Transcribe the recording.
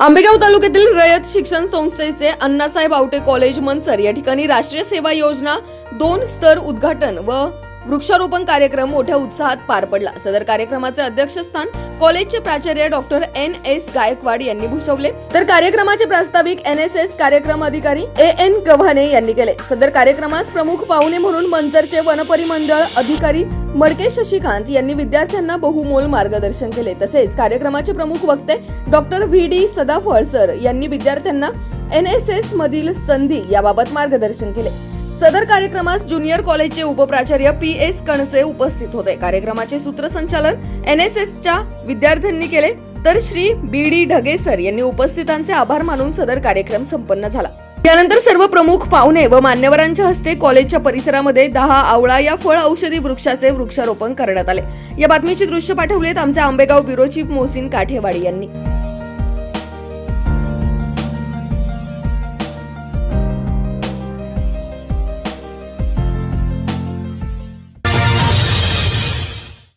आंबेगाव तालुक्यातील रयत शिक्षण संस्थेचे अण्णासाहेब आवटे कॉलेज मंचर या ठिकाणी राष्ट्रीय सेवा योजना दोन स्तर उद्घाटन व वृक्षारोपण कार्यक्रम मोठ्या उत्साहात पार पडला. सदर कार्यक्रमाचे अध्यक्षस्थान कॉलेजचे प्राचार्य डॉक्टर एन एस गायकवाड यांनी भूषवले. तर कार्यक्रमाचे प्रास्ताविक एन एस एस कार्यक्रम अधिकारी ए एन गव्हाणे यांनी केले. सदर कार्यक्रमास प्रमुख पाहुणे म्हणून मंचरचे वनपरिमंडळ अधिकारी मडके शशिकांत यांनी विद्यार्थ्यांना बहुमोल मार्गदर्शन केले. तसेच कार्यक्रमाचे प्रमुख वक्ते doctor V D Sadaphal sir यांनी विद्यार्थ्यांना एन एस एस मधील संधी याबाबत मार्गदर्शन केले. सदर कार्यक्रमास ज्युनियर कॉलेजचे उपप्राचार्य पी एस कणसे उपस्थित होते. कार्यक्रमाचे सूत्रसंचालन एन एस एसच्या विद्यार्थ्यांनी केले. तर श्री बी डी ढगेसर यांनी उपस्थितांचे आभार मानून सदर कार्यक्रम संपन्न झाला. त्यानंतर सर्व प्रमुख पाहुणे व मान्यवरांच्या हस्ते कॉलेजच्या परिसरामध्ये दहा आवळा या फळ औषधी वृक्षाचे वृक्षारोपण करण्यात आले. या बातमीचे दृश्य पाठवलेत आमचे आंबेगाव ब्युरो चीफ मोहसिन काठेवाडी यांनी.